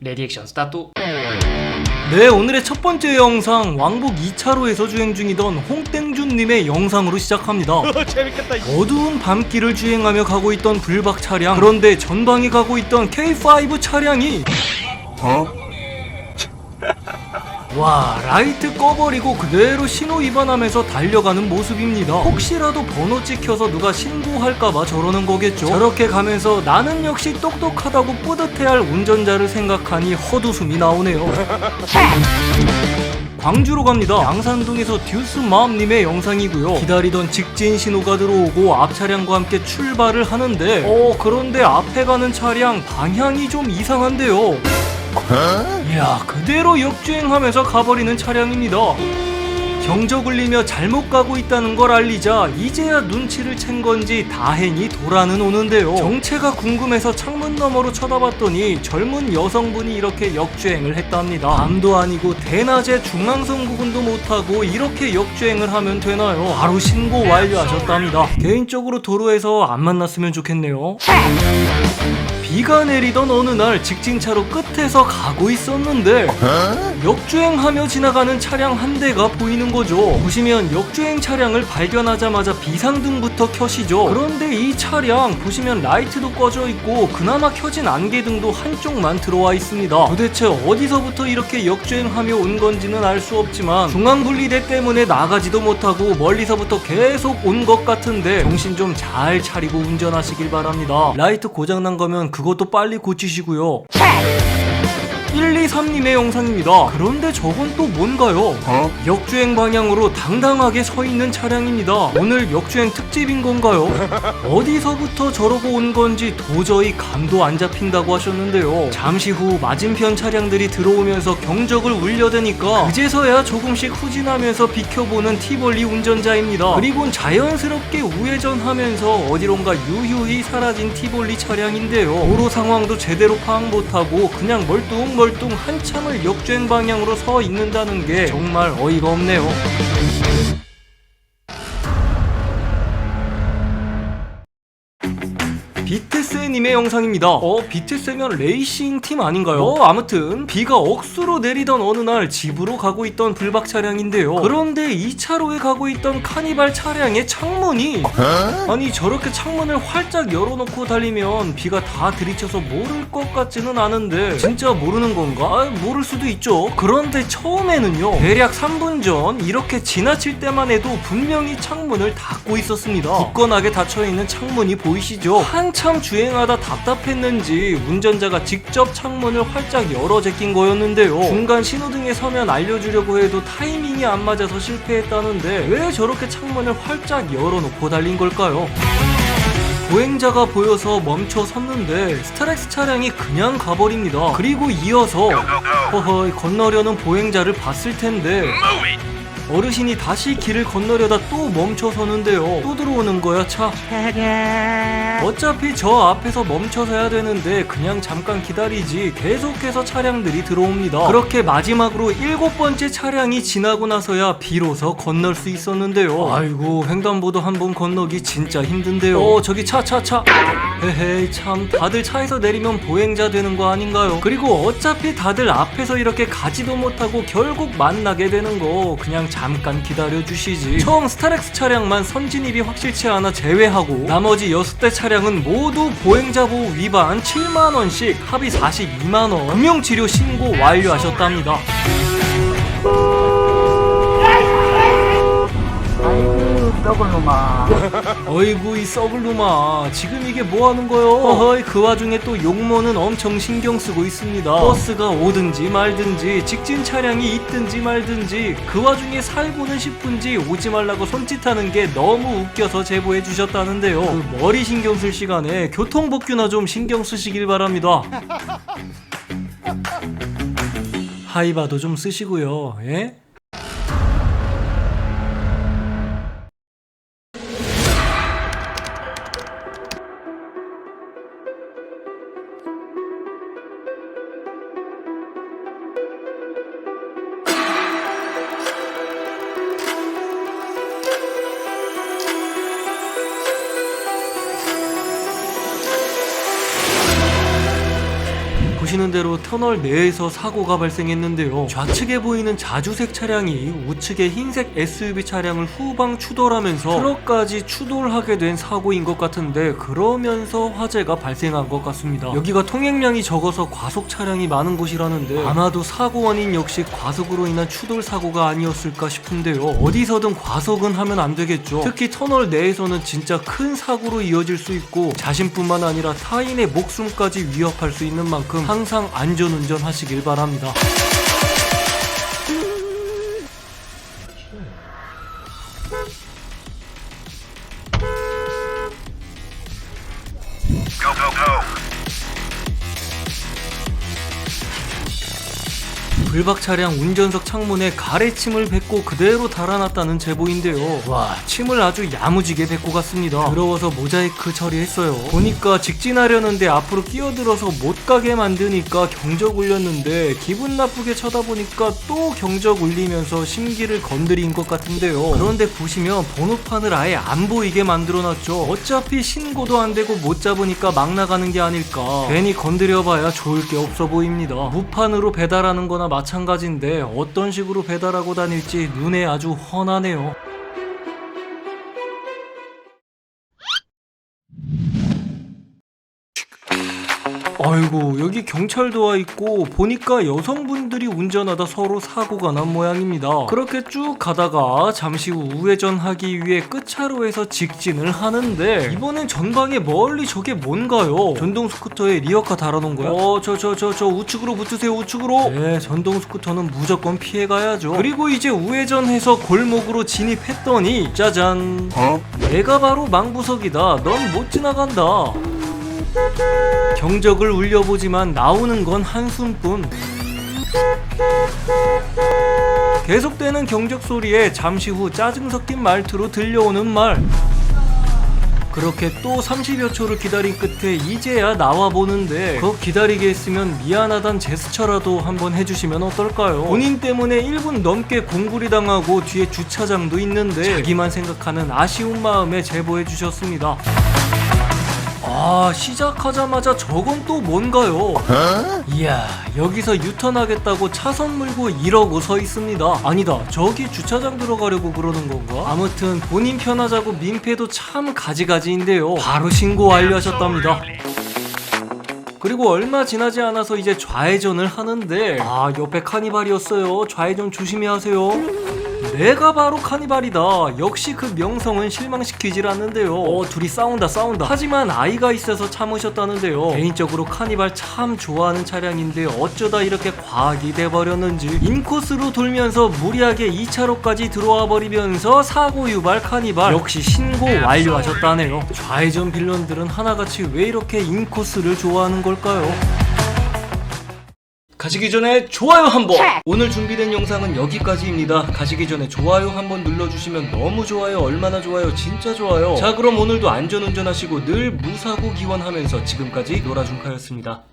레디 액션 스타트 네, 오늘의 첫 번째 영상 왕복 2차로에서 주행 중이던 홍땡준님의 영상으로 시작합니다. 재밌겠다. 어두운 밤길을 주행하며 가고 있던 불박 차량. 그런데 전방에 가고 있던 K5 차량이 와 라이트 꺼버리고 그대로 신호 위반하면서 달려가는 모습입니다 혹시라도 번호 찍혀서 누가 신고할까봐 저러는 거겠죠 저렇게 가면서 나는 역시 똑똑하다고 뿌듯해할 운전자를 생각하니 헛웃음이 나오네요 광주로 갑니다. 양산동에서 듀스맘님의 영상이고요. 기다리던 직진 신호가 들어오고 앞 차량과 함께 출발을 하는데, 어 그런데 앞에 가는 차량 방향이 좀 이상한데요. 이야 그대로 역주행하면서 가버리는 차량입니다. 경적 울리며 잘못 가고 있다는 걸 알리자 이제야 눈치를 챈 건지 다행히 돌아는 오는데요. 정체가 궁금해서 창문 너머로 쳐다봤더니 젊은 여성분이 이렇게 역주행을 했답니다. 밤도 아니고 대낮에 중앙선 구분도 못하고 이렇게 역주행을 하면 되나요? 바로 신고 완료하셨답니다. 개인적으로 도로에서 안 만났으면 좋겠네요. 비가 내리던 어느 날 직진차로 끝에서 가고 있었는데 역주행하며 지나가는 차량 한 대가 보이는 거죠. 보시면 역주행 차량을 발견하자마자 비상등부터 켜시죠. 그런데 이 차량 보시면 라이트도 꺼져 있고 그나마 켜진 안개등도 한쪽만 들어와 있습니다. 도대체 어디서부터 이렇게 역주행하며 온 건지는 알 수 없지만 중앙분리대 때문에 나가지도 못하고 멀리서부터 계속 온 것 같은데 정신 좀 잘 차리고 운전하시길 바랍니다. 라이트 고장난 거면 그것도 빨리 고치시고요. 123님의 영상입니다. 그런데 저건 또 뭔가요? 역주행 방향으로 당당하게 서 있는 차량입니다. 오늘 역주행 특집인 건가요? 어디서부터 저러고 온 건지 도저히 감도 안 잡힌다고 하셨는데요. 잠시 후 맞은편 차량들이 들어오면서 경적을 울려대니까 그제서야 조금씩 후진하면서 비켜보는 티볼리 운전자입니다. 그리고 자연스럽게 우회전하면서 어디론가 유유히 사라진 티볼리 차량인데요. 도로 상황도 제대로 파악 못하고 그냥 멀뚱 멀뚱 한참을 역주행 방향으로 서 있는다는 게 정말 어이가 없네요. 비트스님의 영상입니다. 어, 비트스면 레이싱 팀 아닌가요? 어, 아무튼 비가 억수로 내리던 어느 날 집으로 가고 있던 불박 차량인데요. 그런데 이 차로에 가고 있던 카니발 차량의 창문이 아니 저렇게 창문을 활짝 열어놓고 달리면 비가 다 들이쳐서 모를 것 같지는 않은데 진짜 모르는 건가? 아, 모를 수도 있죠. 그런데 처음에는요 대략 3분 전 이렇게 지나칠 때만 해도 분명히 창문을 닫고 있었습니다. 굳건하게 닫혀있는 창문이 보이시죠? 한참 주행하다 답답했는지 운전자가 직접 창문을 활짝 열어 제낀 거였는데요. 중간 신호등에 서면 알려주려고 해도 타이밍이 안 맞아서 실패했다는데 왜 저렇게 창문을 활짝 열어놓고 달린 걸까요? 보행자가 보여서 멈춰 섰는데 스타렉스 차량이 그냥 가버립니다. 그리고 이어서 허허 건너려는 보행자를 봤을 텐데 어르신이 다시 길을 건너려다 또 멈춰 서는데요. 또 들어오는 거야 차. 어차피 저 앞에서 멈춰서야 되는데 그냥 잠깐 기다리지 계속해서 차량들이 들어옵니다. 그렇게 마지막으로 일곱 번째 차량이 지나고 나서야 비로소 건널 수 있었는데요. 아이고 횡단보도 한 번 건너기 진짜 힘든데요. 어 저기 차차 차. 헤헤 참 다들 차에서 내리면 보행자 되는 거 아닌가요? 그리고 어차피 다들 앞에서 이렇게 가지도 못하고 결국 만나게 되는 거 그냥 잠깐 기다려 주시지. 처음 스타렉스 차량만 선진입이 확실치 않아 제외하고 나머지 6대 차량은 모두 보행자 보호 위반 7만 원씩 합의 42만 원 금융치료 신고 완료하셨답니다. 썩을 놈아. 어이구 이 썩을 놈아. 지금 이게 뭐 하는 거요? 어허이 그 와중에 또 용모는 엄청 신경 쓰고 있습니다. 버스가 오든지 말든지 직진 차량이 있든지 말든지 그 와중에 살고는 싶은지 오지 말라고 손짓하는 게 너무 웃겨서 제보해 주셨다는데요. 그 머리 신경 쓸 시간에 교통복규나 좀 신경 쓰시길 바랍니다. 하이바도 좀 쓰시고요 예? 보시는 대로 터널 내에서 사고가 발생했는데요. 좌측에 보이는 자주색 차량이 우측의 흰색 SUV 차량을 후방 추돌하면서 트럭까지 추돌하게 된 사고인 것 같은데 그러면서 화재가 발생한 것 같습니다. 여기가 통행량이 적어서 과속 차량이 많은 곳이라는데 아마도 사고 원인 역시 과속으로 인한 추돌 사고가 아니었을까 싶은데요. 어디서든 과속은 하면 안 되겠죠. 특히 터널 내에서는 진짜 큰 사고로 이어질 수 있고 자신뿐만 아니라 타인의 목숨까지 위협할 수 있는 만큼 항상 안전운전 하시길 바랍니다. 불박 차량 운전석 창문에 가래침을 뱉고 그대로 달아났다는 제보인데요. 와, 침을 아주 야무지게 뱉고 갔습니다. 더러워서 모자이크 처리했어요. 보니까 직진하려는데 앞으로 끼어들어서 못 가게 만드니까 경적 울렸는데 기분 나쁘게 쳐다보니까 또 경적 울리면서 심기를 건드린 것 같은데요. 그런데 보시면 번호판을 아예 안 보이게 만들어놨죠. 어차피 신고도 안 되고 못 잡으니까 막 나가는 게 아닐까. 괜히 건드려봐야 좋을 게 없어 보입니다. 무판으로 배달하는 거나 마찬가지 인데 어떤 식으로 배달하고 다닐지 눈에 아주 훤하네요. 아이고 여기 경찰도 와 있고 보니까 여성분들이 운전하다 서로 사고가 난 모양입니다. 그렇게 쭉 가다가 잠시 후 우회전하기 위해 끝차로에서 직진을 하는데 이번엔 전방에 멀리 저게 뭔가요? 전동 스쿠터에 리어카 달아놓은 거야? 어저 저 저 저 우측으로 붙으세요 우측으로. 네 전동 스쿠터는 무조건 피해가야죠. 그리고 이제 우회전해서 골목으로 진입했더니 짜잔. 내가 바로 망부석이다. 넌 못 지나간다. 경적을 울려보지만 나오는 건 한숨뿐. 계속되는 경적 소리에 잠시 후 짜증 섞인 말투로 들려오는 말. 그렇게 또 30여 초를 기다린 끝에 이제야 나와 보는데 그 기다리게 했으면 미안하단 제스처라도 한번 해주시면 어떨까요? 본인 때문에 1분 넘게 공구리 당하고 뒤에 주차장도 있는데 자기만 생각하는 아쉬운 마음에 제보해 주셨습니다. 아 시작하자마자 저건 또 뭔가요? 이야 여기서 유턴하겠다고 차선 물고 이러고 서 있습니다. 아니다 저기 주차장 들어가려고 그러는 건가? 아무튼 본인 편하자고 민폐도 참 가지가지인데요. 바로 신고 완료하셨답니다. 그리고 얼마 지나지 않아서 이제 좌회전을 하는데 아 옆에 카니발이었어요. 좌회전 조심히 하세요 내가 바로 카니발이다. 역시 그 명성은 실망시키질 않는데요. 어, 둘이 싸운다, 싸운다. 하지만 아이가 있어서 참으셨다는데요. 개인적으로 카니발 참 좋아하는 차량인데 어쩌다 이렇게 과학이 돼버렸는지 인코스로 돌면서 무리하게 2차로까지 들어와 버리면서 사고 유발 카니발 역시 신고 완료하셨다네요. 좌회전 빌런들은 하나같이 왜 이렇게 인코스를 좋아하는 걸까요? 가시기 전에 좋아요 한번! 오늘 준비된 영상은 여기까지입니다. 가시기 전에 좋아요 한번 눌러주시면 너무 좋아요, 얼마나 좋아요, 진짜 좋아요. 자, 그럼 오늘도 안전운전하시고 늘 무사고 기원하면서 지금까지 노라준카였습니다.